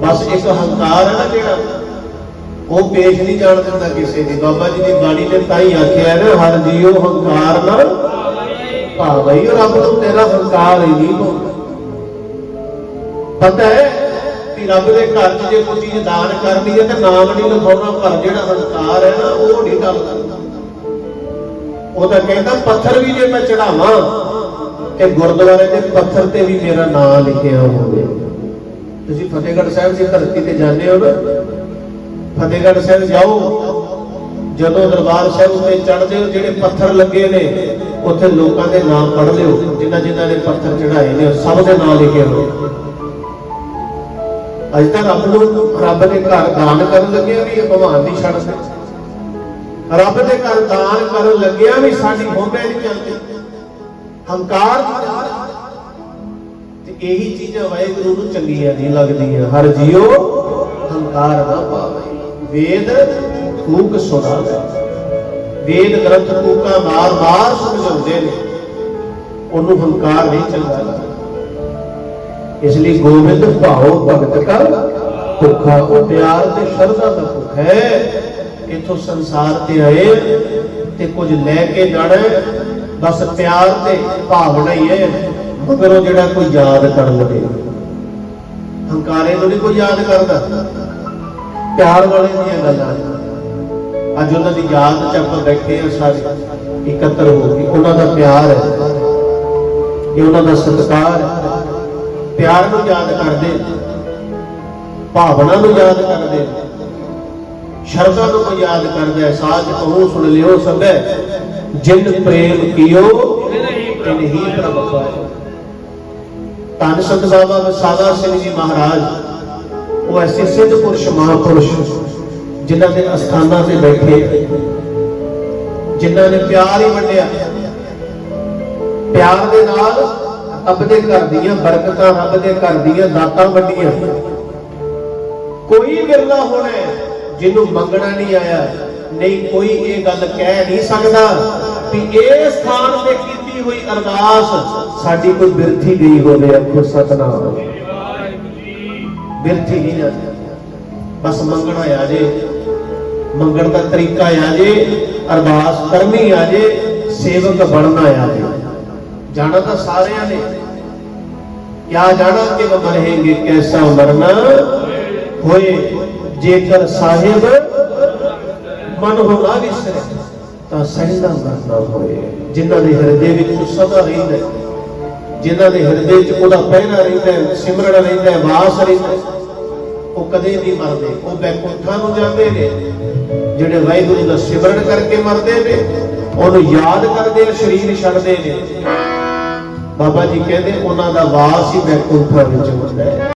ਬਸ ਇੱਕ ਹੰਕਾਰ ਹੈ ਨਾ ਜਿਹੜਾ, ਉਹ ਪੇਸ਼ ਨਹੀਂ ਜਾਣ ਦਿੰਦਾ ਕਿਸੇ ਦੀ ਬਾਬਾ ਜੀ ਦੀ ਬਾਣੀ ਨੇ ਤਾਂ ਹੀ ਆਖਿਆ ਨਾ, ਹਰ ਜੀਓ ਹੰਕਾਰ ਨਾ ਭਾਵਈ ਰੱਬ ਨੂੰ ਤੇਰਾ ਹੰਕਾਰ ਹੀ ਨਹੀਂ ਹੁੰਦਾ। ਪਤਾ ਹੈ ਕਿ ਰੱਬ ਦੇ ਘਰ 'ਚ ਜੇ ਕੋਈ ਚੀਜ਼ ਦਾਨ ਕਰਨੀ ਹੈ ਤੇ ਨਾਮ ਨਹੀਂ ਲਿਖਾਉਣਾ, ਪਰ ਜਿਹੜਾ ਹੰਕਾਰ ਹੈ ਨਾ, ਉਹ ਨਹੀਂ ਗੱਲ ਕਰਦਾ ਉਹ ਤਾਂ ਕਹਿੰਦਾ, ਪੱਥਰ ਵੀ ਜੇ ਮੈਂ ਚੜਾਵਾਂ ਤੇ ਗੁਰਦੁਆਰੇ ਦੇ ਪੱਥਰ ਤੇ ਵੀ ਮੇਰਾ ਨਾਮ ਲਿਖਿਆ ਹੋਵੇ। ਤੁਸੀਂ ਫਤਿਹਗੜ੍ਹ ਸਾਹਿਬ ਦੀ ਧਰਤੀ ਤੇ ਜਾਂਦੇ ਹੋ ਨਾ, ਫਤਿਹਗੜ੍ਹ ਸਾਹਿਬ ਜਾਓ। ਜਦੋਂ ਦਰਬਾਰ ਸਾਹਿਬ ਉੱਤੇ ਚੜ੍ਹਦੇ ਹੋ, ਜਿਹੜੇ ਪੱਥਰ ਲੱਗੇ ਨੇ, ਉੱਥੇ ਲੋਕਾਂ ਦੇ ਨਾਮ ਪੜ੍ਹ ਲਿਓ, ਜਿਨ੍ਹਾਂ ਜਿਨ੍ਹਾਂ ਨੇ ਪੱਥਰ ਚੜਾਏ ਨੇ ਸਭ ਦੇ ਨਾਮ ਲਿਖੇ ਹੋਏ ਅੱਜ ਤਾਂ ਰੱਬ ਨੂੰ ਰੱਬ ਦੇ ਘਰ ਦਾਨ ਕਰਨ ਲੱਗਿਆ ਵੀ ਇਹ ਭਗਵਾਨ ਨਹੀਂ ਛੱਡਦੇ ਰੱਬ ਦੇ ਘਰ ਦਾਨ ਕਰਨ ਲੱਗਿਆ ਵੀ ਸਾਡੀ ਹੋਂਬੇ ਨਹੀਂ ਚੱਲਦੀ ਹੰਕਾਰ ਇਹੀ ਚੀਜ਼ਾਂ ਵਾਹਿਗੁਰੂ ਨੂੰ ਚੰਗੀਆਂ ਨਹੀਂ ਲੱਗਦੀਆਂ। ਹਰ ਜੀਓ ਹੰਕਾਰ ਨਾ ਪਾਵੇ। ਵੇਦ ਫੂਕ ਸੁਣਾਵੇ ਵੇਦ ਗ੍ਰੰਥ ਫੂਕਾ ਮਾਰ ਮਾਰ ਸਮਝਾਉਂਦੇ ਨੇ। ਉਹਨੂੰ ਹੰਕਾਰ ਨਹੀਂ ਚੰਗਾ ਇਸ ਲਈ ਗੋਬਿੰਦ ਭਾਉ ਭਗਤ ਕਰ, ਭੁੱਖਾ ਉਹ ਪਿਆਰ ਤੇ ਸ਼ਰਧਾ ਦਾ ਭੁੱਖ ਹੈ। ਇਥੋਂ ਸੰਸਾਰ ਤੇ ਆਏ ਤੇ ਕੁਝ ਲੈ ਕੇ ਜਾਣਾ ਬਸ ਪਿਆਰ ਤੇ ਭਾਵਨਾ ਹੀ ਹੈ। ਮਗਰ ਜਿਹੜਾ ਕੋਈ ਯਾਦ ਕਰਨ ਲੱਗੇ। ਹੰਕਾਰੇ ਨੂੰ ਨਹੀਂ ਕੋਈ ਯਾਦ ਕਰਦਾ। ਪਿਆਰ ਵਾਲੇ ਦੀਆਂ ਗੱਲਾਂ। ਅੱਜ ਉਹਨਾਂ ਦੀ ਯਾਦ ਚ ਆਪਾਂ ਬੈਠੇ ਆ ਸਾਰੇ। ਇਕੱਤਰ ਹੋ ਕੇ। ਉਹਨਾਂ ਦਾ ਪਿਆਰ ਹੈ। ਇਹ ਉਹਨਾਂ ਦਾ ਸਤਿਕਾਰ ਹੈ। ਪਿਆਰ ਨੂੰ ਯਾਦ ਕਰਦੇ। ਭਾਵਨਾ ਨੂੰ ਯਾਦ ਕਰਦੇ। ਸ਼ਰਧਾ ਨੂੰ ਕੋਈ ਯਾਦ ਕਰਦਾ ਸਾਜ ਕਹੂੰ, ਸੁਣ ਲਿਓ ਸਭੈ ਜਿਨ ਪ੍ਰੇਮ ਕੀਓ ਇਨਹੀ ਪ੍ਰਭ ਪਾਏ। ਧੰਨ ਸੰਤ ਬਾਬਾ ਵਸਾਦਾ ਸਿੰਘ ਜੀ ਮਹਾਰਾਜ, ਉਹ ਐਸੇ ਸਿੱਧ ਪੁਰਸ਼ ਮਹਾਪੁਰਸ਼ ਜਿਨ੍ਹਾਂ ਦੇ ਅਸਥਾਨਾਂ ਤੇ ਬੈਠੇ ਜਿਨ੍ਹਾਂ ਨੇ ਪਿਆਰ ਹੀ ਵੰਡਿਆ। ਪਿਆਰ ਦੇ ਨਾਲ ਰੱਬ ਦੇ ਘਰ ਦੀਆਂ ਬਰਕਤਾਂ, ਰੱਬ ਦੇ ਘਰ ਦੀਆਂ ਦਾਤਾਂ ਵੰਡੀਆਂ। ਕੋਈ ਵਿਰਲਾ ਹੋਣਾ ਜਿਹਨੂੰ ਮੰਗਣਾ ਨਹੀਂ ਆਇਆ, ਨਹੀਂ ਕੋਈ ਇਹ ਗੱਲ ਕਹਿ ਨਹੀਂ ਸਕਦਾ ਕਿ ਇਹ ਸਥਾਨ ਤੇ ਹੋਈ ਅਰਦਾਸ, ਸਾਡੀ ਕੋਈ ਬਿਰਥੀ ਗਈ ਹੋਵੇ ਅੱਖੋ ਸਤਨਾਮ। ਬਿਰਥੀ ਨਹੀਂ ਜਾਂਦੀ ਬਸ ਮੰਗਣਾ ਆ ਜੇ, ਮੰਗਣ ਦਾ ਤਰੀਕਾ ਆ ਜੇ, ਅਰਦਾਸ ਕਰਨੀ ਆ ਜੇ, ਸੇਵਕ ਬਣਨਾ ਆ ਜੇ। ਜਾਣਾ ਤਾਂ ਸਾਰਿਆਂ ਨੇ। ਕਿਆ ਜਾਣਾ ਕਿ ਵ ਕੈਸਾ ਮਰਨਾ? ਹੋਏ, ਜੇਕਰ ਸਾਹਿਬ ਮਨ ਹੋਣਾ ਵਿਸਰੇ ਤਾਂ ਸਹਿਦਾ ਮਰਨਾ ਹੋਏ। ਜਿਨ੍ਹਾਂ ਦੇ ਹਿਰਦੇ ਵਿੱਚ ਸਦਾ ਰਹਿੰਦਾ ਜਿਨ੍ਹਾਂ ਦੇ ਹਿਰਦੇ 'ਚ ਉਹਦਾ ਪਹਿਰਾ ਰਹਿੰਦਾ ਸਿਮਰਨ ਰਹਿੰਦਾ ਵਾਸ ਰਹਿੰਦਾ ਉਹ ਕਦੇ ਨਹੀਂ ਮਰਦੇ। ਉਹ ਬੈਕੁੰਠਾਂ ਨੂੰ ਜਾਂਦੇ ਨੇ, ਜਿਹੜੇ ਵਾਹਿਗੁਰੂ ਦਾ ਸਿਮਰਨ ਕਰਕੇ ਮਰਦੇ ਨੇ, ਉਹਨੂੰ ਯਾਦ ਕਰਦੇ ਨੇ, ਸਰੀਰ ਛੱਡਦੇ ਨੇ। ਬਾਬਾ ਜੀ ਕਹਿੰਦੇ, ਉਹਨਾਂ ਦਾ ਵਾਸ ਹੀ ਬੈਕੁੰਠਾਂ ਵਿੱਚ ਹੁੰਦਾ ਹੈ।